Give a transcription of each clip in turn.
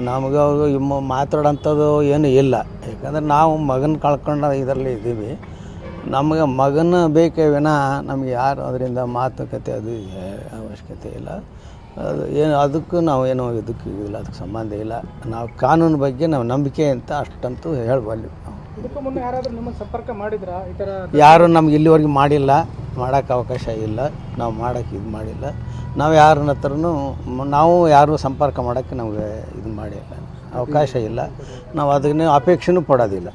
ನಮಗೆ ಅವರು ಇಮ್ಮ ಮಾತಾಡೋಂಥದ್ದು ಏನು ಇಲ್ಲ. ಯಾಕಂದ್ರೆ ನಾವು ಮಗನ ಕಳ್ಕೊಂಡು ಇದರಲ್ಲಿ ಇದ್ದೀವಿ. ನಮಗೆ ಮಗನ ಬೇಕೇ ವಿನ ನಮಗೆ ಯಾರು ಅದರಿಂದ ಮಾತುಕತೆ ಅದು ಅವಶ್ಯಕತೆ ಇಲ್ಲ. ಅದು ಏನು ಅದಕ್ಕೂ ನಾವು ಏನೋ ಇದಕ್ಕೆ ಇಲ್ಲ ಅದಕ್ಕೆ ಸಂಬಂಧ ಇಲ್ಲ. ನಾವು ಕಾನೂನು ಬಗ್ಗೆ ನಾವು ನಂಬಿಕೆ ಅಂತ ಅಷ್ಟಂತೂ ಹೇಳ್ಬಲ್ಲಿ ನಾವು. ಮುನ್ನ ಯಾರಾದರೂ ನಿಮ್ಮ ಸಂಪರ್ಕ ಮಾಡಿದ್ರಾ? ಈ ಥರ ಯಾರು ನಮ್ಗೆ ಇಲ್ಲಿವರೆಗೆ ಮಾಡಿಲ್ಲ. ಮಾಡೋಕ್ಕೆ ಅವಕಾಶ ಇಲ್ಲ. ನಾವು ಮಾಡೋಕ್ಕೆ ಇದು ಮಾಡಿಲ್ಲ. ನಾವು ಯಾರನ್ನ ಹತ್ರನೂ ನಾವು ಯಾರು ಸಂಪರ್ಕ ಮಾಡೋಕ್ಕೆ ನಮಗೆ ಇದು ಮಾಡಿಲ್ಲ. ಅವಕಾಶ ಇಲ್ಲ. ನಾವು ಅದನ್ನು ಅಪೇಕ್ಷೆನೂ ಪಡೋದಿಲ್ಲ.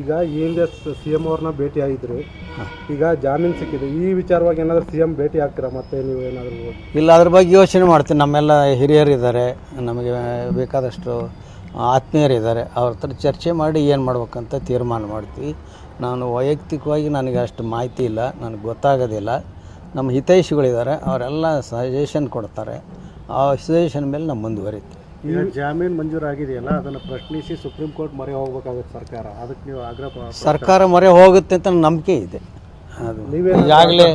ಈಗ ಹಿಂದೆ ಸಿ ಎಂ ಅವ್ರನ್ನ ಭೇಟಿ ಆಗಿದ್ರು ಈಗ ಜಾಮೀನು ಸಿಕ್ಕಿದೆ. ಈ ವಿಚಾರವಾಗಿ ಏನಾದರೂ ಸಿ ಎಂ ಭೇಟಿ ಆಗ್ತೀರಾ ಮತ್ತೆ ನೀವು ಏನಾದರೂ? ಇಲ್ಲ ಅದ್ರ ಬಗ್ಗೆ ಯೋಚನೆ ಮಾಡ್ತೀನಿ. ನಮ್ಮೆಲ್ಲ ಹಿರಿಯರಿದ್ದಾರೆ. ನಮಗೆ ಬೇಕಾದಷ್ಟು ಆತ್ಮೀಯರಿದ್ದಾರೆ ಅವ್ರ ಹತ್ರ ಚರ್ಚೆ ಮಾಡಿ ಏನು ಮಾಡ್ಬೇಕಂತ ತೀರ್ಮಾನ ಮಾಡ್ತೀವಿ. ನಾನು ವೈಯಕ್ತಿಕವಾಗಿ ನನಗೆ ಅಷ್ಟು ಮಾಹಿತಿ ಇಲ್ಲ ನನಗೆ ಗೊತ್ತಾಗೋದಿಲ್ಲ. ನಮ್ಮ ಹಿತೈಷಿಗಳಿದ್ದಾರೆ ಅವರೆಲ್ಲ ಸಜೆಷನ್ ಕೊಡ್ತಾರೆ. ಆ ಸಜೆಷನ್ ಮೇಲೆ ನಾವು ಮುಂದುವರಿತೀವಿ. ಈಗ ಜಾಮೀನು ಮಂಜೂರಾಗಿದೆಯಲ್ಲ ಅದನ್ನು ಪ್ರಶ್ನಿಸಿ ಸುಪ್ರೀಂ ಕೋರ್ಟ್ ಮೊರೆ ಹೋಗ್ಬೇಕಾಗುತ್ತೆ ಸರ್ಕಾರ. ಅದಕ್ಕೆ ನೀವು ಆಗ್ರಹ ಸರ್ಕಾರ ಮೊರೆ ಹೋಗುತ್ತೆ ಅಂತ ನಂಬಿಕೆ ಇದೆ. ಅದು ನೀವೇ ಈಗಾಗಲೇ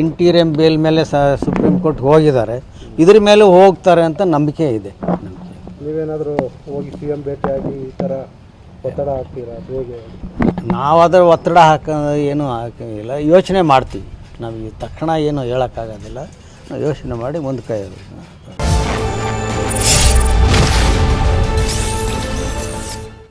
ಇಂಟೀರಿಯಂ ಬೇಲ್ ಮೇಲೆ ಸ ಸುಪ್ರೀಂ ಕೋರ್ಟ್ ಹೋಗಿದ್ದಾರೆ. ಇದ್ರ ಮೇಲೆ ಹೋಗ್ತಾರೆ ಅಂತ ನಂಬಿಕೆ ಇದೆ. ನೀವೇನಾದರೂ ಹೋಗಿ ಸಿ ಎಂ ಭೇಟಿಯಾಗಿ ಈ ಥರ ಒತ್ತಡ ಹಾಕ್ತೀರಾ? ಅದು ಹೇಗೆ? ನಾವು ಅದರ ಒತ್ತಡ ಹಾಕ ಏನು ಹಾಕಿಲ್ಲ ಯೋಚನೆ ಮಾಡ್ತೀವಿ. ನಮಗೆ ತಕ್ಷಣ ಏನು ಹೇಳೋಕ್ಕಾಗೋದಿಲ್ಲ. ನಾವು ಯೋಚನೆ ಮಾಡಿ ಮುಂದೆ ಕೈ